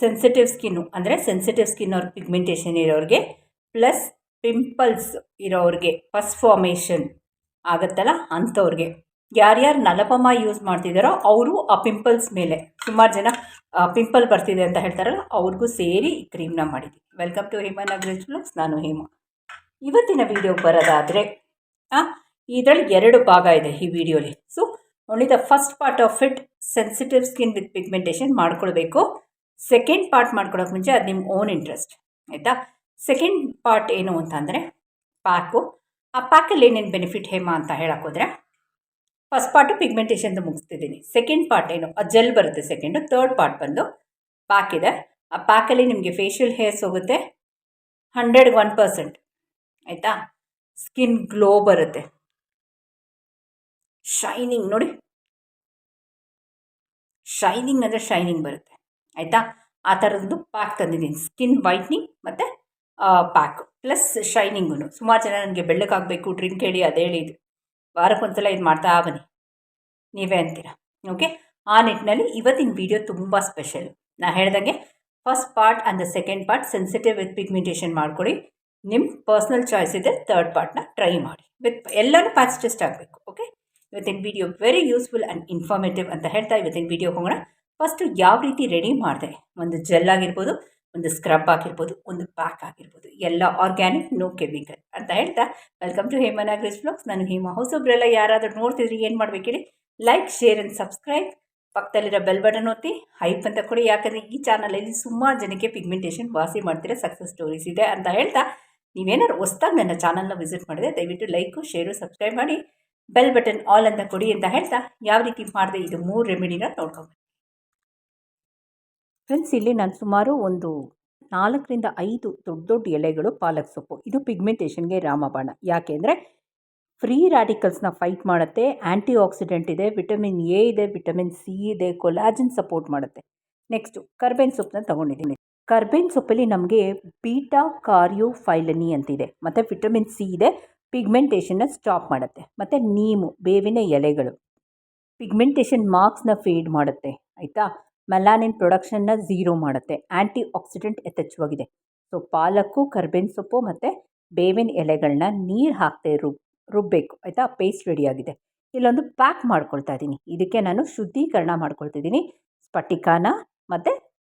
Sensitive skin ಅಂದರೆ sensitive skin ಅವ್ರ pigmentation ಇರೋರಿಗೆ ಪ್ಲಸ್ ಪಿಂಪಲ್ಸ್ ಇರೋರಿಗೆ ಫಸ್ಟ್ ಫಾರ್ಮೇಷನ್ ಆಗುತ್ತಲ್ಲ ಅಂಥವ್ರಿಗೆ ಯಾರ್ಯಾರು ನಲಪಮ ಯೂಸ್ ಮಾಡ್ತಿದ್ದಾರೋ ಅವರು ಆ ಪಿಂಪಲ್ಸ್ ಮೇಲೆ, ಸುಮಾರು ಜನ ಪಿಂಪಲ್ ಬರ್ತಿದೆ ಅಂತ ಹೇಳ್ತಾರಲ್ಲ, ಅವ್ರಿಗೂ ಸೇರಿ ಕ್ರೀಮ್ನ ಮಾಡಿದ್ದೀವಿ welcome to Hema Nagaraj blogs ನಾನು ಹೇಮಾ. ಇವತ್ತಿನ ವಿಡಿಯೋ ಬರೋದಾದರೆ ಇದರಲ್ಲಿ ಎರಡು ಭಾಗ ಇದೆ ಈ ವಿಡಿಯೋಲಿ so only the first part of it sensitive skin with pigmentation ಮಾಡ್ಕೊಳ್ಬೇಕು. ಸೆಕೆಂಡ್ ಪಾರ್ಟ್ ಮಾಡ್ಕೊಳ್ಳೋಕೆ ಮುಂಚೆ ಅದು ನಿಮ್ಮ ಓನ್ ಇಂಟ್ರೆಸ್ಟ್ ಆಯಿತಾ? ಸೆಕೆಂಡ್ ಪಾರ್ಟ್ ಏನು ಅಂತಂದರೆ ಪ್ಯಾಕು ಆ ಪ್ಯಾಕಲ್ಲಿ ಏನೇನು ಬೆನಿಫಿಟ್ ಹೇಮಾ ಅಂತ ಹೇಳೋಕ್ಕೋದ್ರೆ ಫಸ್ಟ್ ಪಾರ್ಟು ಪಿಗ್ಮೆಂಟೇಷನ್ದು ಮುಗಿಸ್ತಿದ್ದೀನಿ. ಸೆಕೆಂಡ್ ಪಾರ್ಟ್ ಏನು, ಆ ಜೆಲ್ ಬರುತ್ತೆ ಸೆಕೆಂಡು ತರ್ಡ್ ಪಾರ್ಟ್ ಬಂದು ಪ್ಯಾಕ್ ಇದೆ ಆ ಪ್ಯಾಕಲ್ಲಿ ನಿಮಗೆ ಫೇಶಿಯಲ್ ಹೇರ್ಸ್ ಹೋಗುತ್ತೆ ಹಂಡ್ರೆಡ್ಗೆ ಒನ್ ಪರ್ಸೆಂಟ್ ಆಯಿತಾ? ಸ್ಕಿನ್ ಗ್ಲೋ ಬರುತ್ತೆ. ಶೈನಿಂಗ್ ನೋಡಿ. ಶೈನಿಂಗ್ ಅಂದರೆ ಶೈನಿಂಗ್ ಬರುತ್ತೆ. ಆಯಿತಾ? ಆ ಥರದ್ದು ಪ್ಯಾಕ್ ತಂದಿದ್ದೀನಿ. ಸ್ಕಿನ್ ವೈಟ್ನಿಂಗ್ ಮತ್ತು ಪ್ಯಾಕ್ ಪ್ಲಸ್ ಶೈನಿಂಗು ಸುಮಾರು ಜನ ನನಗೆ ಬೆಳ್ಳಕ್ಕಾಗಬೇಕು ಡ್ರಿಂಕ್ ಹೇಳಿ ಅದೇ ಹೇಳಿದ್ದು ವಾರಕ್ಕೊಂದ್ಸಲ ಇದು ಮಾಡ್ತಾ ಬನ್ನಿ. ನೀವೇ ಅಂತೀರಾ? ಓಕೆ ಆ ನಿಟ್ಟಿನಲ್ಲಿ ಇವತ್ತಿನ ವಿಡಿಯೋ ತುಂಬ ಸ್ಪೆಷಲ್ ನಾ ಹೇಳ್ದಂಗೆ first part and the second part sensitive with pigmentation ಮಾಡ್ಕೊಳ್ಳಿ. ನಿಮ್ಮ ಪರ್ಸ್ನಲ್ ಚಾಯ್ಸ್ ಇದೆ ಥರ್ಡ್ ಪಾರ್ಟ್ನ ಟ್ರೈ ಮಾಡಿ. ವಿತ್ ಎಲ್ಲನೂ ಪ್ಯಾಚ್ ಟೆಸ್ಟ್ ಆಗಬೇಕು. ಓಕೆ ಇವತ್ತಿನ video very useful and informative ಅಂತ ಹೇಳ್ತಾ ಇವತ್ತಿನ ವಿಡಿಯೋ ಹೋಗೋಣ. ಫಸ್ಟು ಯಾವ ರೀತಿ ರೆಡಿ ಮಾಡಿದೆ? ಒಂದು ಜೆಲ್ ಆಗಿರ್ಬೋದು, ಒಂದು ಸ್ಕ್ರಬ್ ಆಗಿರ್ಬೋದು, ಒಂದು ಪ್ಯಾಕ್ ಆಗಿರ್ಬೋದು. ಎಲ್ಲ ಆರ್ಗ್ಯಾನಿಕ್ ನೋ ಕೆಮಿಕಲ್ ಅಂತ ಹೇಳ್ತಾ welcome to Hema Nagaraj blogs ನಾನು ಹೇಮಾ. ಹೊಸೊಬ್ರೆಲ್ಲ ಯಾರಾದರೂ ನೋಡ್ತಿದ್ರಿ ಏನು ಮಾಡ್ಬೇಕು ಹೇಳಿ ಲೈಕ್ ಶೇರ್ ಆ್ಯಂಡ್ ಸಬ್ಸ್ಕ್ರೈಬ್ ಪಕ್ಕದಲ್ಲಿರೋ ಬೆಲ್ ಬಟನ್ ಒತ್ತಿ ಹೈಪ್ ಅಂತ ಕೊಡಿ. ಯಾಕಂದರೆ ಈ ಚಾನಲಲ್ಲಿ ಸುಮಾರು ಜನಕ್ಕೆ ಪಿಗ್ಮೆಂಟೇಷನ್ ವಾಸಿ ಮಾಡ್ತಿರೋ ಸಕ್ಸಸ್ ಸ್ಟೋರೀಸ್ ಇದೆ ಅಂತ ಹೇಳ್ತಾ, ನೀವೇನಾದ್ರು ಹೊಸ್ದಾಗಿ ನನ್ನ ಚಾನಲ್ನ ವಿಸಿಟ್ ಮಾಡಿದ್ರೆ ದಯವಿಟ್ಟು ಲೈಕು ಶೇರು ಸಬ್ಸ್ಕ್ರೈಬ್ ಮಾಡಿ. ಬೆಲ್ ಬಟನ್ ಆಲ್ ಅಂತ ಕೊಡಿ ಅಂತ ಹೇಳ್ತಾ, ಯಾವ ರೀತಿ ಮಾಡಿದೆ? ಇದು ಮೂರು ರೆಮಿಡಿನ ನೋಡ್ಕೊಂಡು ಫ್ರೆಂಡ್ಸ್, ಇಲ್ಲಿ ನಾನು ಸುಮಾರು ಒಂದು ನಾಲ್ಕರಿಂದ ಐದು ದೊಡ್ಡ ದೊಡ್ಡ ಎಲೆಗಳು, ಪಾಲಕ್ ಸೊಪ್ಪು. ಇದು ಪಿಗ್ಮೆಂಟೇಷನ್ಗೆ ರಾಮಬಾಣ. ಯಾಕೆ ಅಂದರೆ, ಫ್ರೀ ರ್ಯಾಡಿಕಲ್ಸ್ನ ಫೈಟ್ ಮಾಡುತ್ತೆ ಆ್ಯಂಟಿ ಆಕ್ಸಿಡೆಂಟ್ ಇದೆ, ವಿಟಮಿನ್ ಎ ಇದೆ, ವಿಟಮಿನ್ ಸಿ ಇದೆ, ಕೊಲಾಜಿನ್ ಸಪೋರ್ಟ್ ಮಾಡುತ್ತೆ. ನೆಕ್ಸ್ಟು, ಕರ್ಬೇನ್ ಸೊಪ್ಪನ್ನ ತೊಗೊಂಡಿದ್ದೀನಿ. ಕರ್ಬೇನ್ ಸೊಪ್ಪಲ್ಲಿ ನಮಗೆ ಬೀಟಾ ಕಾರ್ಯೋ ಫೈಲನಿ ಅಂತಿದೆ. ಮತ್ತು ವಿಟಮಿನ್ ಸಿ ಇದೆ, ಪಿಗ್ಮೆಂಟೇಷನ್ನ ಸ್ಟಾಪ್ ಮಾಡುತ್ತೆ. ಮತ್ತು ನೀಮು, ಬೇವಿನ ಎಲೆಗಳು. ಪಿಗ್ಮೆಂಟೇಷನ್ ಮಾರ್ಕ್ಸ್ನ ಫೇಡ್ ಮಾಡುತ್ತೆ, ಆಯಿತಾ? ಮೆಲಾನಿನ್ ಪ್ರೊಡಕ್ಷನ್ನ ಝೀರೋ ಮಾಡುತ್ತೆ. ಆ್ಯಂಟಿ ಆಕ್ಸಿಡೆಂಟ್ ಯಥೇಚ್ಛವಾಗಿದೆ. ಸೊ, ಪಾಲಕ್ಕು, ಕರ್ಬೇವಿನ ಸೊಪ್ಪು ಮತ್ತು ಬೇವಿನ ಎಲೆಗಳನ್ನ ನೀರು ಹಾಕ್ತೇ ರುಬ್ ರುಬ್ಬಬೇಕು ಆಯಿತಾ? ಪೇಸ್ಟ್ ರೆಡಿಯಾಗಿದೆ ಇಲ್ಲೊಂದು ಪ್ಯಾಕ್ ಮಾಡ್ಕೊಳ್ತಾ ಇದ್ದೀನಿ. ಇದಕ್ಕೆ ನಾನು ಶುದ್ಧೀಕರಣ ಮಾಡ್ಕೊಳ್ತಿದ್ದೀನಿ ಸ್ಫಟಿಕಾನ ಮತ್ತು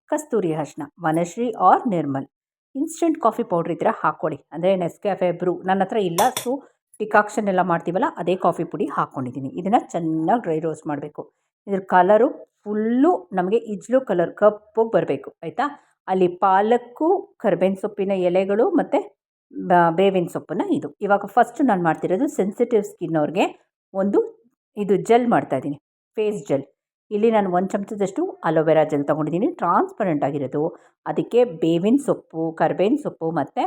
ಕಸ್ತೂರಿ ಅರಿಶಿನ, Vanashree R Nirmal. Instant coffee powder ಥರ ಹಾಕ್ಕೊಳ್ಳಿ. ಅಂದರೆ ನೆಸ್ಕ್ಯಾಫೆ ಬ್ರೂ ನನ್ನ ಹತ್ರ ಇಲ್ಲ, ಸೊ ಡಿಕಾಕ್ಷನ್ ಎಲ್ಲ ಮಾಡ್ತೀವಲ್ಲ, ಅದೇ ಕಾಫಿ ಪುಡಿ ಹಾಕ್ಕೊಂಡಿದ್ದೀನಿ. ಇದನ್ನು ಚೆನ್ನಾಗಿ ಡ್ರೈ ರೋಸ್ಟ್ ಮಾಡಬೇಕು. ಇದ್ರ ಕಲರು ಫುಲ್ಲು ನಮಗೆ ಇಜ್ಲು ಕಲರ್ ಕಪ್ಪು ಬರಬೇಕು, ಆಯಿತಾ? ಅಲ್ಲಿ ಪಾಲಕ್ಕು ಕರ್ಬೇವಿನ ಸೊಪ್ಪಿನ ಎಲೆಗಳು ಮತ್ತು ಬೇವಿನ ಸೊಪ್ಪನ್ನು ಇದು. ಇವಾಗ ಫಸ್ಟ್ ನಾನು ಮಾಡ್ತಿರೋದು ಸೆನ್ಸಿಟಿವ್ ಸ್ಕಿನ್ ಅವ್ರಿಗೆ ಒಂದು ಇದು ಜೆಲ್ ಮಾಡ್ತಾ ಇದ್ದೀನಿ ಫೇಸ್ ಜೆಲ್ ಇಲ್ಲಿ ನಾನು ಒಂದು ಚಮಚದಷ್ಟು ಅಲೋವೆರಾ ಜೆಲ್ ತೊಗೊಂಡಿದ್ದೀನಿ ಟ್ರಾನ್ಸ್ಪರೆಂಟ್ ಆಗಿರೋದು. ಅದಕ್ಕೆ ಬೇವಿನ ಸೊಪ್ಪು ಕರ್ಬೇವಿನ ಸೊಪ್ಪು ಮತ್ತು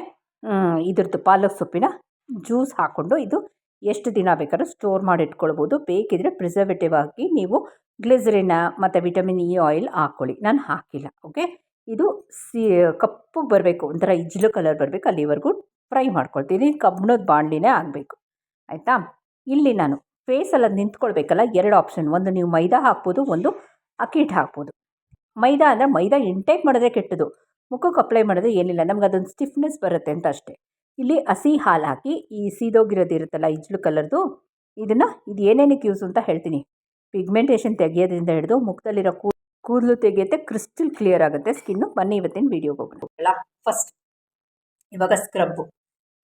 ಇದ್ರದ್ದು ಪಾಲಕ್ ಸೊಪ್ಪಿನ ಜ್ಯೂಸ್ ಹಾಕ್ಕೊಂಡು ಇದು ಎಷ್ಟು ದಿನ ಬೇಕಾದ್ರೂ ಸ್ಟೋರ್ ಮಾಡಿ ಇಟ್ಕೊಳ್ಬೋದು ಬೇಕಿದ್ರೆ ಪ್ರಿಸರ್ವೇಟಿವ್ ಆಗಿ ನೀವು ಗ್ಲಿಸರಿನ ಮತ್ತು ವಿಟಮಿನ್ ಇ ಆಯಿಲ್ ಹಾಕ್ಕೊಳ್ಳಿ. ನಾನು ಹಾಕಿಲ್ಲ ಓಕೆ ಇದು ಸಿ, ಕಪ್ಪು ಬರಬೇಕು, ಒಂಥರ ಇಜ್ಲು ಕಲರ್ ಬರಬೇಕು, ಅಲ್ಲಿವರೆಗೂ ಫ್ರೈ ಮಾಡ್ಕೊಳ್ತೀನಿ. ಕಬ್ಬಣದ ಬಾಣಲಿನೇ ಆಗಬೇಕು, ಆಯಿತಾ? ಇಲ್ಲಿ ನಾನು ಫೇಸಲ್ಲಿ ಅದು ನಿಂತ್ಕೊಳ್ಬೇಕಲ್ಲ, ಎರಡು ಆಪ್ಷನ್ ಒಂದು ನೀವು ಮೈದಾ ಹಾಕ್ಬೋದು, ಒಂದು ಅಕ್ಕಿ ಹಿಟ್ಟು ಹಾಕ್ಬೋದು. ಮೈದಾ ಅಂದರೆ ಮೈದಾ ಇಂಟೇಕ್ ಮಾಡಿದ್ರೆ ಕೆಟ್ಟದು, ಮುಖಕ್ಕೆ ಅಪ್ಲೈ ಮಾಡಿದ್ರೆ ಏನಿಲ್ಲ, ನಮ್ಗೆ ಅದೊಂದು ಸ್ಟಿಫ್ನೆಸ್ ಬರುತ್ತೆ ಅಂತ ಅಷ್ಟೇ. ಇಲ್ಲಿ ಹಸಿ ಹಾಲು ಹಾಕಿ, ಈ ಸೀದೋಗಿರೋದು ಇರುತ್ತಲ್ಲ ಇಜ್ಲು ಕಲರ್ದು ಇದನ್ನು ಇದು ಏನೇನಕ್ಕೆ ಯೂಸ್ ಅಂತ ಹೇಳ್ತೀನಿ. ಪಿಗ್ಮೆಂಟೇಷನ್ ತೆಗೆಯೋದ್ರಿಂದ ಹಿಡಿದು ಮುಖದಲ್ಲಿರೋ ಕೂ, ಕೂದಲು ತೆಗೆಯುತ್ತೆ ಕ್ರಿಸ್ಟಲ್ ಕ್ಲಿಯರ್ ಆಗುತ್ತೆ ಸ್ಕಿನ್ನು ಬನ್ನಿ ಇವತ್ತಿನ ವೀಡಿಯೋಗೆ ಹೋಗೋಣ. ಫಸ್ಟ್ ಇವಾಗ ಸ್ಕ್ರಬ್ಬು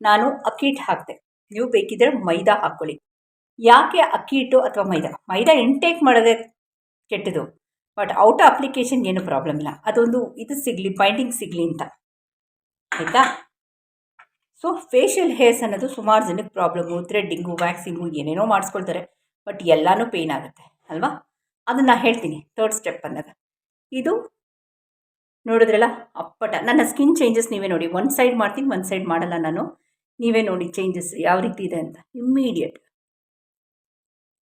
ನಾನು ಅಕ್ಕಿ ಹಿಟ್ಟು ಹಾಕಿದೆ ನೀವು ಬೇಕಿದ್ರೆ ಮೈದಾ ಹಾಕ್ಕೊಳ್ಳಿ. ಯಾಕೆ ಅಕ್ಕಿ ಹಿಟ್ಟು ಅಥವಾ ಮೈದಾ? ಮೈದಾ ಇಂಟೇಕ್ ಮಾಡೋದೇ ಕೆಟ್ಟದು. ಬಟ್ ಔಟ್ ಅಪ್ಲಿಕೇಶನ್ ಏನು ಪ್ರಾಬ್ಲಮ್ ಇಲ್ಲ. ಅದೊಂದು ಇದು ಸಿಗಲಿ ಬೈಂಡಿಂಗ್ ಸಿಗಲಿ ಅಂತ. ಆಯಿತಾ? ಸೊ ಫೇಶಿಯಲ್ ಹೇರ್ಸ್ ಅನ್ನೋದು ಸುಮಾರು ಜನಕ್ಕೆ ಪ್ರಾಬ್ಲಮ್ಮು ಥ್ರೆಡ್ಡಿಂಗು ವ್ಯಾಕ್ಸಿಂಗು ಏನೇನೋ ಮಾಡಿಸ್ಕೊಳ್ತಾರೆ. ಬಟ್ ಎಲ್ಲನೂ ಪೇಯ್ನ್ ಆಗುತ್ತೆ, ಅಲ್ವಾ? ಅದನ್ನು ಹೇಳ್ತೀನಿ ಥರ್ಡ್ ಸ್ಟೆಪ್ ಬಂದಾಗ ಇದು ನೋಡಿದ್ರಲ್ಲ, ಅಪ್ಪಟ. ನನ್ನ ಸ್ಕಿನ್ ಚೇಂಜಸ್ ನೀವೇ ನೋಡಿ. ಒಂದು ಸೈಡ್ ಮಾಡ್ತೀನಿ ಒಂದು ಸೈಡ್ ಮಾಡಲ್ಲ ನಾನು. ನೀವೇ ನೋಡಿ ಚೇಂಜಸ್ ಯಾವ ರೀತಿ ಇದೆ ಅಂತ. ಇಮ್ಮಿಡಿಯೇಟ್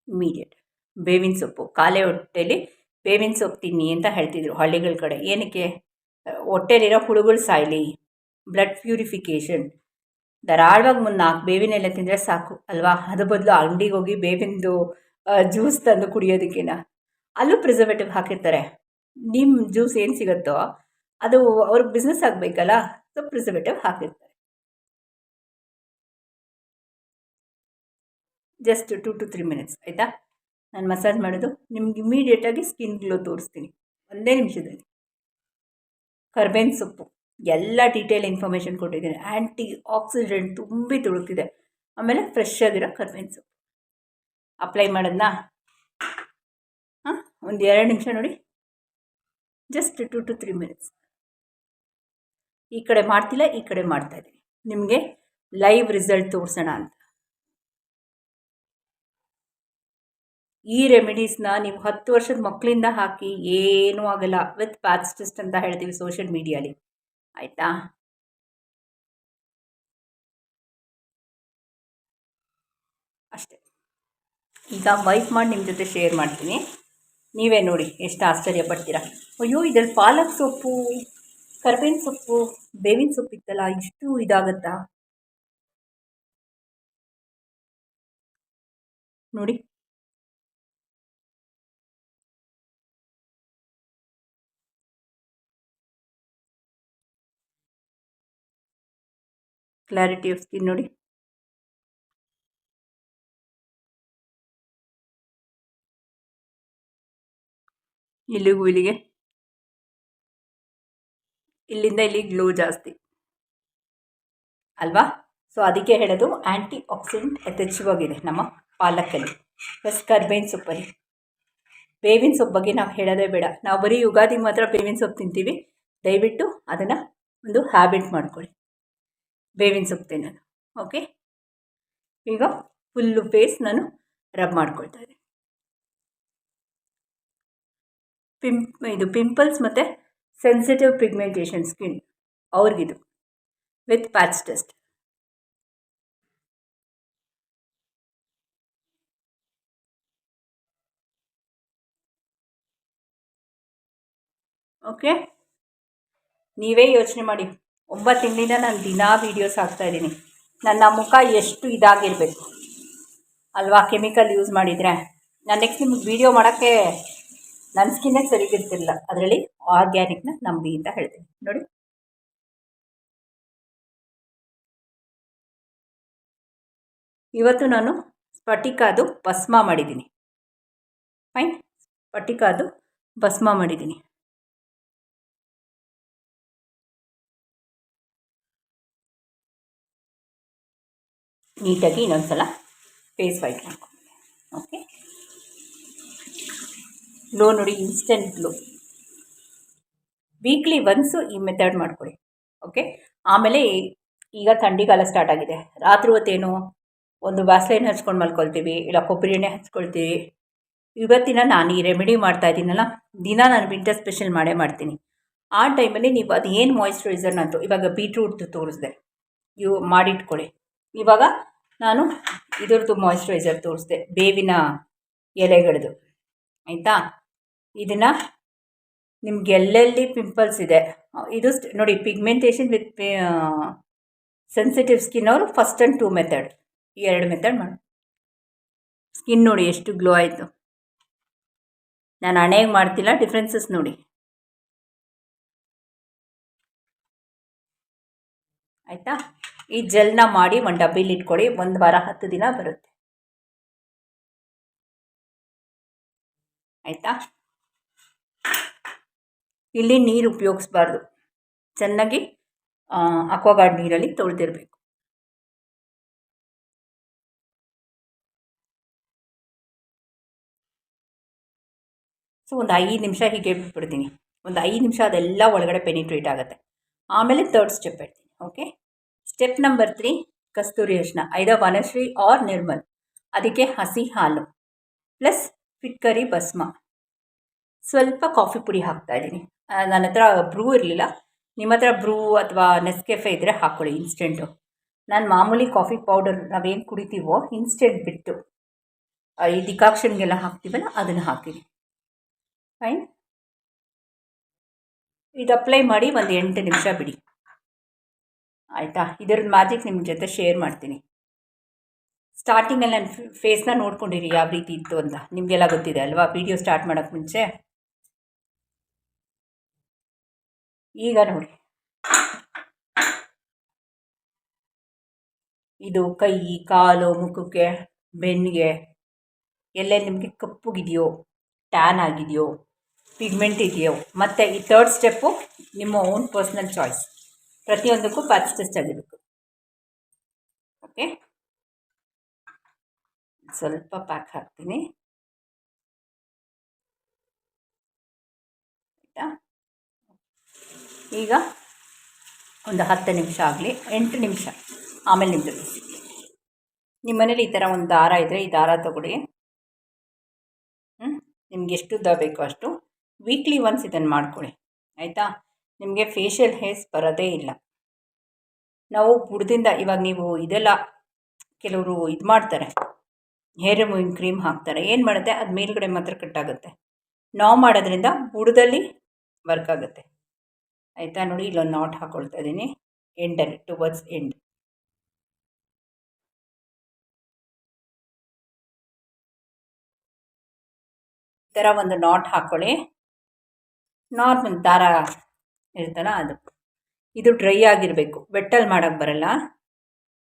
ಇಮ್ಮಿಡಿಯೇಟ್ ಬೇವಿನ ಸೊಪ್ಪು. ಕಾಲೆ ಹೊಟ್ಟೆಲಿ ಬೇವಿನ ಸೊಪ್ಪು ತಿನ್ನಿ ಅಂತ ಹೇಳ್ತಿದ್ರು ಹಳ್ಳಿಗಳ ಕಡೆ. ಏನಕ್ಕೆ? ಹೊಟ್ಟೆಲಿರೋ ಹುಳುಗಳು ಸಾಯಲಿ. ಬ್ಲಡ್ ಪ್ಯೂರಿಫಿಕೇಷನ್ ಧಾರಾಳವಾಗಿ ಮುನ್ನ ನಾಲ್ಕು ಎಲೆ ತಿಂದರೆ ಸಾಕು. ಅಲ್ವಾ? ಅದ್ರ ಬದಲು ಅಂಗಡಿಗೆ ಹೋಗಿ ಬೇವಿಂದು ಜ್ಯೂಸ್ ತಂದು ಕುಡಿಯೋದಕ್ಕಿನ ಅಲ್ಲೂ ಪ್ರಿಸರ್ವೇಟಿವ್ ಹಾಕಿರ್ತಾರೆ. ನಿಮ್ಮ ಜ್ಯೂಸ್ ಏನು ಸಿಗುತ್ತೋ ಅದು ಅವ್ರಿಗೆ ಬಿಸ್ನೆಸ್ ಆಗಬೇಕಲ್ಲ ಸೊ ಪ್ರಿಸರ್ವೇಟಿವ್ ಹಾಕಿರ್ತಾರೆ. Just two to three minutes ಆಯಿತಾ? ನಾನು ಮಸಾಜ್ ಮಾಡೋದು. ನಿಮ್ಗೆ ಇಮಿಡಿಯೇಟಾಗಿ ಸ್ಕಿನ್ ಗ್ಲೋ ತೋರಿಸ್ತೀನಿ. ಒಂದೇ ನಿಮಿಷದಲ್ಲಿ. ಕರ್ಬೇವಿನ ಸೊಪ್ಪು. ಎಲ್ಲ ಡೀಟೇಲ್ ಇನ್ಫಾರ್ಮೇಷನ್ ಕೊಟ್ಟಿದ್ದೀನಿ. ಆ್ಯಂಟಿ ಆಕ್ಸಿಡೆಂಟ್ ತುಂಬಿ ತುಳುಕ್ತಿದೆ. ಆಮೇಲೆ ಫ್ರೆಶ್ ಆಗಿರೋ ಕರ್ಬೇವಿನ ಸೊಪ್ಪು ಅಪ್ಲೈ ಮಾಡೋದನ್ನ ಹಾಂ? ಒಂದು ಎರಡು ನಿಮಿಷ ನೋಡಿ. Just two to three minutes ಈ ಕಡೆ ಮಾಡ್ತಿಲ್ಲ, ಈ ಕಡೆ ಮಾಡ್ತಾ ಇದ್ದೀನಿ. ನಿಮಗೆ ಲೈವ್ ರಿಸಲ್ಟ್ ತೋರಿಸೋಣ ಅಂತ. ಈ ರೆಮಿಡೀಸ್ನ ನೀವು ಹತ್ತು ವರ್ಷದ ಮಕ್ಕಳಿಂದ ಹಾಕಿ ಏನೂ ಆಗಲ್ಲ. ವಿತ್ ಪ್ಯಾಚ್ ಟೆಸ್ಟ್ ಅಂತ ಹೇಳ್ತೀವಿ ಸೋಷಿಯಲ್ ಮೀಡಿಯಾಲಿ ಆಯಿತಾ? ಅಷ್ಟೇ. ಈಗ ವೈಪ್ ಮಾಡಿ ನಿಮ್ಮ ಜೊತೆ ಶೇರ್ ಮಾಡ್ತೀನಿ. ನೀವೇ ನೋಡಿ ಎಷ್ಟು ಆಶ್ಚರ್ಯ ಪಡ್ತೀರಾ ಅಯ್ಯೋ, ಇದರಲ್ಲಿ ಪಾಲಕ್ ಸೊಪ್ಪು, ಕರ್ಬೇವಿನ ಸೊಪ್ಪು, ಬೇವಿನ ಸೊಪ್ಪು ಇತ್ತಲ್ಲ, ಇಷ್ಟು ಇದಾಗತ್ತಾ? ನೋಡಿ. ಕ್ಲಾರಿಟಿ ಆಫ್ ಸ್ಕಿನ್ ನೋಡಿ. ಇಲ್ಲಿಗೂ ಇಲ್ಲಿಗೆ. ಇಲ್ಲಿಂದ ಇಲ್ಲಿ ಗ್ಲೋ ಜಾಸ್ತಿ. ಅಲ್ವಾ? ಸೊ ಅದಕ್ಕೆ ಹೇಳೋದು ಆ್ಯಂಟಿ ಆಕ್ಸಿಡೆಂಟ್ ಯಥೇಚ್ಛವಾಗಿದೆ ನಮ್ಮ ಪಾಲಕಲ್ಲಿ. ಪ್ಲಸ್ ಕರ್ಬೇವಿನ ಸೊಪ್ಪಲ್ಲಿ ಬೇವಿನ ಸೊಪ್ಪು ಬಗ್ಗೆ ನಾವು ಹೇಳೋದೇ ಬೇಡ. ನಾವು ಬರೀ ಯುಗಾದಿ ಮಾತ್ರ ಬೇವಿನ ಸೊಪ್ಪು ತಿಂತೀವಿ. ದಯವಿಟ್ಟು ಅದನ್ನು ಒಂದು ಹ್ಯಾಬಿಟ್ ಮಾಡ್ಕೊಳ್ಳಿ. ಬೇವಿನ ಸೊಪ್ಪು ನಾನು. ಓಕೆ ಈಗ ಫುಲ್ಲು ಫೇಸ್ ನಾನು ರಬ್ ಮಾಡ್ಕೊಳ್ತಾ ಇದ್ದೀನಿ. ಪಿಂಪ್ ಇದು ಪಿಂಪಲ್ಸ್ ಮತ್ತು ಸೆನ್ಸಿಟಿವ್ ಪಿಗ್ಮೆಂಟೇಷನ್ ಸ್ಕಿನ್ ಅವ್ರಿಗಿದು. ವಿತ್ ಪ್ಯಾಚ್ ಟೆಸ್ಟ್ ಓಕೆ ನೀವೇ ಯೋಚನೆ ಮಾಡಿ. ಒಂಬತ್ತು ತಿಂಗಳಿಂದ ನಾನು ದಿನಾ ವೀಡಿಯೋಸ್ ಹಾಕ್ತಾಯಿದ್ದೀನಿ ನನ್ನ ಮುಖ ಎಷ್ಟು ಇದಾಗಿರಬೇಕು. ಅಲ್ವಾ ಕೆಮಿಕಲ್ ಯೂಸ್ ಮಾಡಿದರೆ. ನಾನು ನೆಕ್ಸ್ಟ್ ನಿಮಗೆ ವೀಡಿಯೋ ಮಾಡೋಕ್ಕೆ ನನ್ನ ಸ್ಕಿನ್ನೇ ಸರಿಗಿರ್ತಿಲ್ಲ. ಅದರಲ್ಲಿ ಆರ್ಗ್ಯಾನಿಕ್ನ ನಂಬಿ ಅಂತ ಹೇಳ್ತೀನಿ. ನೋಡಿ. ಇವತ್ತು ನಾನು ಸ್ಫಟಿಕಾದು ಭಸ್ಮ ಮಾಡಿದ್ದೀನಿ. ಫೈನ್ ಸ್ಫಟಿಕಾದು ಭಸ್ಮ ಮಾಡಿದ್ದೀನಿ. ನೀಟಾಗಿ ಇನ್ನೊಂದು ಸಲ ಫೇಸ್ ವೈಟ್ ಮಾಡ್ಕೊಂಡು ಓಕೆ ಗ್ಲೋ ನೋಡಿ ಇನ್ಸ್ಟೆಂಟ್ ಗ್ಲೋ ವೀಕ್ಲಿ ಒನ್ಸು ಈ ಮೆಥಡ್ ಮಾಡ್ಕೊಳ್ಳಿ ಓಕೆ ಆಮೇಲೆ ಈಗ ಥಂಡಿಗಾಲ ಸ್ಟಾರ್ಟ್ ಆಗಿದೆ. ರಾತ್ರಿ ಹೊತ್ತೇನು ಒಂದು ವ್ಯಾಸ್ಲೈನ್ ಹಚ್ಕೊಂಡು ಮಲ್ಕೊಳ್ತೀವಿ, ಇಲ್ಲ ಕೊಬ್ಬರಿ ಎಣ್ಣೆ ಹಚ್ಕೊಳ್ತೀವಿ. ಇವತ್ತಿನ ನಾನು ಈ ರೆಮಿಡಿ ಮಾಡ್ತಾ ಇದ್ದೀನಲ್ಲ, ದಿನ ನಾನು ವಿಂಟರ್ ಸ್ಪೆಷಲ್ ಮಾಡೇ ಮಾಡ್ತೀನಿ. ಆ ಟೈಮಲ್ಲಿ ನೀವು ಅದು ಏನು ಮಾಯಿಶ್ಚರೈಸರ್ನಂತು ಇವಾಗ ಬೀಟ್ರೂಟ್ದು ತೋರಿಸಿದೆ. ಇವು ಮಾಡಿಟ್ಕೊಳ್ಳಿ ಇವಾಗ ನಾನು ಇದ್ರದ್ದು ಮಾಯಿಶ್ಚರೈಸರ್ ತೋರಿಸ್ದೆ, ಬೇವಿನ ಎಲೆಗಳದ್ದು ಆಯಿತಾ? ಇದನ್ನು ನಿಮ್ಗೆಲ್ಲೆಲ್ಲಿ ಪಿಂಪಲ್ಸ್ ಇದೆ, ಇದು ನೋಡಿ ಪಿಗ್ಮೆಂಟೇಷನ್ ವಿತ್ ಸೆನ್ಸಿಟಿವ್ ಸ್ಕಿನ್ ಅವರು ಫಸ್ಟ್ ಆ್ಯಂಡ್ ಟೂ ಮೆಥಡ್ ಈ ಎರಡು ಮೆಥಡ್ ಮಾಡಿ. ಸ್ಕಿನ್ ನೋಡಿ ಎಷ್ಟು ಗ್ಲೋ ಆಯಿತು. ನಾನು ಹಣೆಗೆ ಮಾಡ್ತಿಲ್ಲ ಡಿಫ್ರೆನ್ಸಸ್ ನೋಡಿ. ಆಯಿತಾ? ಈ ಜೆಲ್ನ ಮಾಡಿ ಒಂದು ಡಬ್ಬಿಲಿ ಇಟ್ಕೊಳ್ಳಿ, ಒಂದು ವಾರ ಹತ್ತು ದಿನ ಬರುತ್ತೆ. ಆಯಿತಾ? ಇಲ್ಲಿ ನೀರು ಉಪಯೋಗಿಸ್ಬಾರ್ದು. ಚೆನ್ನಾಗಿ ಅಕ್ವಾಗಾರ್ಡ್ ನೀರಲ್ಲಿ ತೊಳೆದಿರಬೇಕು. ಸೊ, ಒಂದು ಐದು ನಿಮಿಷ ಹೀಗೆ ಬಿಟ್ಬಿಡ್ತೀನಿ ಒಂದು ಐದು ನಿಮಿಷ ಅದೆಲ್ಲ ಒಳಗಡೆ ಪೆನಿಟ್ರೇಟ್ ಆಗುತ್ತೆ. ಆಮೇಲೆ ತರ್ಡ್ ಸ್ಟೆಪ್ ಹೇಳ್ತೀನಿ ಓಕೆ ಸ್ಟೆಪ್ ನಂಬರ್ ತ್ರೀ ಕಸ್ತೂರಿ ಅರಿಶಿನ ಐದ ವನಶ್ರೀ ಆರ್ ನಿರ್ಮಲ್ ಅದಕ್ಕೆ ಹಸಿ ಹಾಲು ಪ್ಲಸ್ ಫಿಟ್ಕರಿ ಭಸ್ಮ ಸ್ವಲ್ಪ ಕಾಫಿ ಪುಡಿ ಹಾಕ್ತಾ ಇದ್ದೀನಿ ನನ್ನ ಹತ್ರ ಬ್ರೂ ಇರಲಿಲ್ಲ ನಿಮ್ಮ ಹತ್ರ ಬ್ರೂ ಅಥವಾ ನೆಸ್ಕೆಫೆ ಇದ್ದರೆ ಹಾಕ್ಕೊಳ್ಳಿ ಇನ್ಸ್ಟೆಂಟು ನಾನು ಮಾಮೂಲಿ ಕಾಫಿ ಪೌಡರ್ ನಾವೇನು ಕುಡಿತೀವೋ ಇನ್ಸ್ಟೆಂಟ್ ಬಿಟ್ಟು ಈ ಡಿಕಾಕ್ಷನ್ಗೆಲ್ಲ ಹಾಕ್ತೀವಲ್ಲ ಅದನ್ನು ಹಾಕಿರಿ ಫೈನ್ ಇದು ಅಪ್ಲೈ ಮಾಡಿ ಒಂದು ಎಂಟು ನಿಮಿಷ ಬಿಡಿ. ಆಯಿತಾ? ಇದರದ್ದು ಮ್ಯಾಜಿಕ್ ನಿಮ್ಮ ಜೊತೆ ಶೇರ್ ಮಾಡ್ತೀನಿ. ಸ್ಟಾರ್ಟಿಂಗಲ್ಲಿ ನನ್ನ ಫೇಸ್ನ ನೋಡ್ಕೊಂಡಿರಿ ಯಾವ ರೀತಿ ಇತ್ತು ಅಂತ. ನಿಮಗೆಲ್ಲ ಗೊತ್ತಿದೆ ಅಲ್ವಾ? ವೀಡಿಯೋ ಸ್ಟಾರ್ಟ್ ಮಾಡೋಕ್ಕೆ ಮುಂಚೆ. ಈಗ ನೋಡಿ. ಇದು ಕೈ, ಕಾಲು, ಮುಖಕ್ಕೆ, ಬೆನ್ನಿಗೆ ಎಲ್ಲ ನಿಮಗೆ ಕಪ್ಪುಗಿದೆಯೋ ಟ್ಯಾನ್ ಆಗಿದೆಯೋ ಪಿಗ್ಮೆಂಟ್ ಇದೆಯೋ, ಮತ್ತು ಈ ಥರ್ಡ್ ಸ್ಟೆಪ್ಪು ನಿಮ್ಮ ಓನ್ ಪರ್ಸ್ನಲ್ ಚಾಯ್ಸ್ ಪ್ರತಿಯೊಂದಕ್ಕೂ ಪ್ಯಾಚ್ ಟೆಸ್ಟ್ ಆಗಿರಬೇಕು. ಓಕೆ ಸ್ವಲ್ಪ ಪ್ಯಾಕ್ ಹಾಕ್ತೀನಿ. ಆಯಿತಾ? ಈಗ ಒಂದು ಹತ್ತು ನಿಮಿಷ ಆಗಲಿ, ಎಂಟು ನಿಮಿಷ. ಆಮೇಲೆ ನಿಮ್ಮದು ನಿಮ್ಮ ಮನೇಲಿ ಈ ಥರ ಒಂದು ದಾರ ಇದ್ದರೆ ಈ ದಾರ ತಗೊಳ್ಳಿ. ಹ್ಞೂ ನಿಮ್ಗೆ ಎಷ್ಟು ಉದ್ದ ಬೇಕೋ ಅಷ್ಟು ವೀಕ್ಲಿ ಒನ್ಸ್ ಇದನ್ನು ಮಾಡ್ಕೊಳ್ಳಿ. ಆಯಿತಾ? ನಿಮಗೆ ಫೇಶಿಯಲ್ ಹೇರ್ಸ್ ಬರೋದೇ ಇಲ್ಲ. ನಾವು ಬುಡದಿಂದ ಇವಾಗ ನೀವು ಇದೆಲ್ಲ ಕೆಲವರು ಇದು ಮಾಡ್ತಾರೆ. ಹೇರ್ ರಿಮೂವಿಂಗ್ ಕ್ರೀಮ್ ಹಾಕ್ತಾರೆ. ಏನು ಮಾಡುತ್ತೆ? ಅದು ಮೇಲ್ಗಡೆ ಮಾತ್ರ ಕಟ್ಟಾಗುತ್ತೆ ನಾವು ಮಾಡೋದ್ರಿಂದ ಬುಡದಲ್ಲಿ ವರ್ಕ್ ಆಗುತ್ತೆ. ಆಯಿತಾ? ನೋಡಿ ಇಲ್ಲೊಂದು ನಾಟ್ ಹಾಕ್ಕೊಳ್ತಾ ಇದ್ದೀನಿ. ಎಂಡಲ್ಲಿ ಟುವರ್ಡ್ಸ್ ಎಂಡ್ ಈ ಥರ ಒಂದು ನಾಟ್ ಹಾಕ್ಕೊಳ್ಳಿ ನಾರ್ಮಲ್ ದಾರ ಇರ್ತಲ್ಲ ಅದು. ಇದು ಡ್ರೈ ಆಗಿರಬೇಕು. ವೆಟ್ಟಲ್ಲಿ ಮಾಡೋಕ್ಕೆ ಬರಲ್ಲ.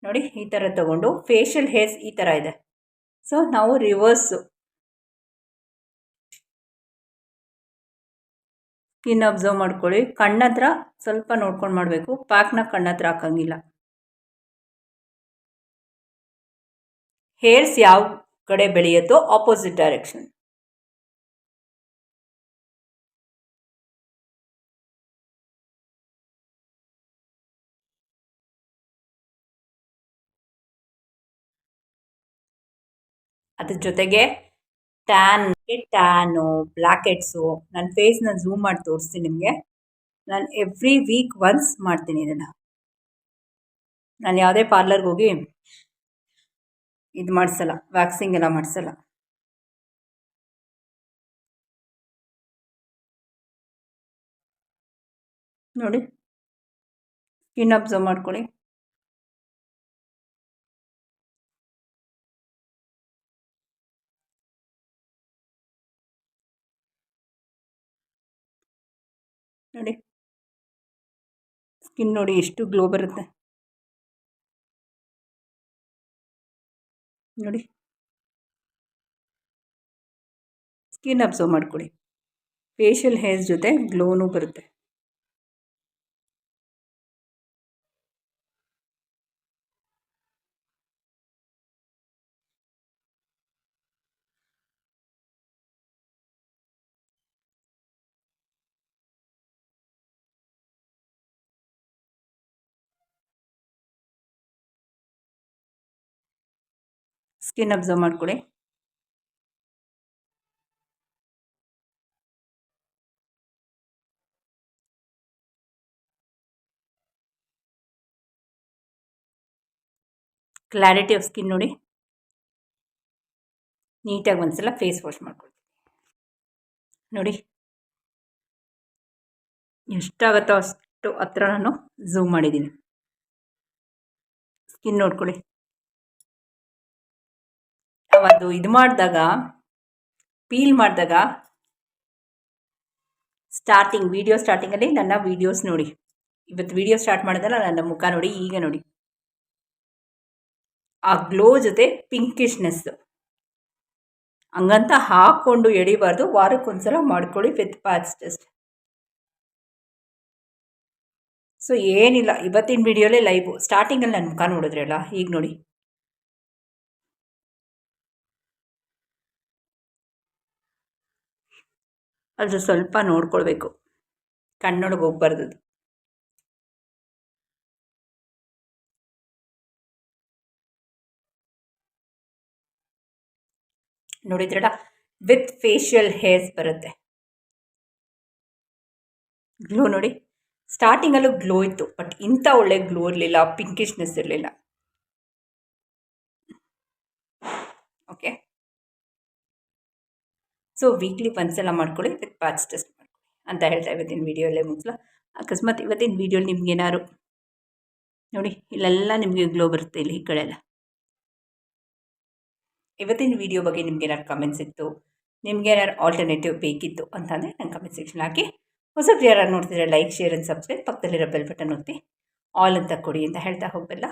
ನೋಡಿ, ಈ ಥರ ತೊಗೊಂಡು ಫೇಶಿಯಲ್ ಹೇರ್ಸ್ ಈ ಥರ ಇದೆ. ಸೊ ನಾವು ರಿವರ್ಸು ಸ್ಕಿನ್ ಅಬ್ಸರ್ವ್ ಮಾಡ್ಕೊಳ್ಳಿ. ಕಣ್ಣತ್ರ ಸ್ವಲ್ಪ ನೋಡ್ಕೊಂಡು ಮಾಡಬೇಕು. ಪ್ಯಾಕ್ನ ಕಣ್ಣತ್ರ ಹಾಕಂಗಿಲ್ಲ. ಹೇರ್ಸ್ ಯಾವ ಕಡೆ ಬೆಳೆಯುತ್ತೋ ಆಪೋಸಿಟ್ ಡೈರೆಕ್ಷನ್ ಅದ್ರ ಜೊತೆಗೆ ಟ್ಯಾನ್ ಟ್ಯಾನು ಬ್ಲ್ಯಾಕೆಟ್ಸು ನನ್ನ ಫೇಸ್ನ ಝೂಮ್ ಮಾಡಿ ತೋರಿಸ್ತೀನಿ ನಿಮಗೆ. ನಾನು ಎವ್ರಿ ವೀಕ್ ಒನ್ಸ್ ಮಾಡ್ತೀನಿ ಇದನ್ನು. ನಾನು ಯಾವುದೇ ಪಾರ್ಲರ್ಗೆ ಹೋಗಿ ಇದು ಮಾಡಿಸಲ್ಲ ವ್ಯಾಕ್ಸಿಂಗ್ ಎಲ್ಲ ಮಾಡಿಸಲ್ಲ. ನೋಡಿ ಸ್ಕಿನ್ ಅಬ್ಸರ್ವ್ ಮಾಡ್ಕೊಳ್ಳಿ. ನೋಡಿ. ಸ್ಕಿನ್ ನೋಡಿ ಎಷ್ಟು ಗ್ಲೋ ಬರುತ್ತೆ. ನೋಡಿ. ಸ್ಕಿನ್ ಅಬ್ಸರ್ವ್ ಮಾಡ್ಕೊಳ್ಳಿ. ಫೇಶಿಯಲ್ ಹೇರ್ಸ್ ಜೊತೆ ಗ್ಲೋನೂ ಬರುತ್ತೆ. ಸ್ಕಿನ್ ಅಬ್ಸರ್ವ್ ಮಾಡ್ಕೊಳ್ಳಿ ಕ್ಲಾರಿಟಿ ಆಫ್ ಸ್ಕಿನ್ ನೋಡಿ. ನೀಟಾಗಿ ಒಂದ್ಸಲ ಫೇಸ್ ವಾಶ್ ಮಾಡ್ಕೊಳ್ತೀನಿ ನೋಡಿ. ಎಷ್ಟಾಗುತ್ತೋ ಅಷ್ಟು ಹತ್ರ ನಾನು ಝೂಮ್ ಮಾಡಿದ್ದೀನಿ. ಸ್ಕಿನ್ ನೋಡ್ಕೊಳ್ಳಿ ಅದು ಇದು ಮಾಡಿದಾಗ ಪೀಲ್ ಮಾಡಿದಾಗ ಸ್ಟಾರ್ಟಿಂಗ್ ವಿಡಿಯೋ ಸ್ಟಾರ್ಟಿಂಗಲ್ಲಿ ನನ್ನ ವಿಡಿಯೋಸ್ ನೋಡಿ. ಇವತ್ತು ವಿಡಿಯೋ ಸ್ಟಾರ್ಟ್ ಮಾಡಿದಲ್ಲ, ನನ್ನ ಮುಖ ನೋಡಿ, ಈಗ ನೋಡಿ. ಆ ಗ್ಲೋ ಜೊತೆ ಪಿಂಕಿಶ್ನೆಸ್ ಹಂಗಂತ ಹಾಕ್ಕೊಂಡು ಎಡಿಬಾರ್ದು ವಾರಕ್ಕೊಂದ್ಸಲ ಮಾಡ್ಕೊಳ್ಳಿ ವಿತ್ ಪ್ಯಾಚ್ ಟೆಸ್ಟ್ ಸೊ ಏನಿಲ್ಲ, ಇವತ್ತಿನ ವಿಡಿಯೋಲೇ ಲೈವು ಸ್ಟಾರ್ಟಿಂಗಲ್ಲಿ ನನ್ನ ಮುಖ ನೋಡಿದ್ರಲ್ಲ, ಈಗ ನೋಡಿ. ಅದು ಸ್ವಲ್ಪ ನೋಡ್ಕೊಳ್ಬೇಕು. ಕಣ್ಣೊಳಗೆ ಹೋಗ್ಬಾರ್ದು ನೋಡಿದ್ರಲ್ಲ? ವಿತ್ ಫೇಶಿಯಲ್ ಹೇರ್ಸ್ ಬರುತ್ತೆ. ಗ್ಲೋ ನೋಡಿ. ಸ್ಟಾರ್ಟಿಂಗಲ್ಲೂ ಗ್ಲೋ ಇತ್ತು ಬಟ್ ಇಂಥ ಒಳ್ಳೆ ಗ್ಲೋ ಇರಲಿಲ್ಲ ಪಿಂಕಿಶ್ನೆಸ್ ಇರಲಿಲ್ಲ ಓಕೆ ಸೊ ವೀಕ್ಲಿ ಒಂದ್ಸಲ ಮಾಡ್ಕೊಳ್ಳಿ ವಿತ್ ಪ್ಯಾಚ್ ಟೆಸ್ಟ್ ಮಾಡ್ಕೊಳ್ಳಿ. ಅಂತ ಹೇಳ್ತಾ ಇವತ್ತಿನ ವೀಡಿಯೋಲ್ಲೇ ಮುಗಿಸ್ಲ. ಅಕಸ್ಮಾತ್ ಇವತ್ತಿನ ವೀಡಿಯೋಲಿ ನಿಮ್ಗೆ ಏನಾದ್ರು? ನೋಡಿ, ಇಲ್ಲೆಲ್ಲ ನಿಮಗೆ ಗ್ಲೋ ಬರುತ್ತೆ ಇಲ್ಲಿ ಈ ಇವತ್ತಿನ ವೀಡಿಯೋ ಬಗ್ಗೆ ನಿಮ್ಗೆ ಏನಾದ್ರು ಕಮೆಂಟ್ಸ್ ಇತ್ತು? ನಿಮ್ಗೆ ಏನಾದ್ರು ಆಲ್ಟರ್ನೇಟಿವ್ ಬೇಕಿತ್ತು ಅಂತಂದರೆ ನಂಗೆ ಕಮೆಂಟ್ ಸೆಕ್ಷನ್ ಹಾಕಿ. ಹೊಸಬ್ರು ಯಾರು ನೋಡ್ತಿದ್ರೆ ಲೈಕ್ ಶೇರ್ ಆ್ಯಂಡ್ ಸಬ್ಸ್ಕ್ರೈಬ್ ಪಕ್ಕದಲ್ಲಿರೋ ಬೆಲ್ ಬಟನ್ ಒತ್ತಿ. ಆಲ್ ಅಂತ ಕೊಡಿ ಅಂತ ಹೇಳ್ತಾ ಹೋಗಬಲ್ಲ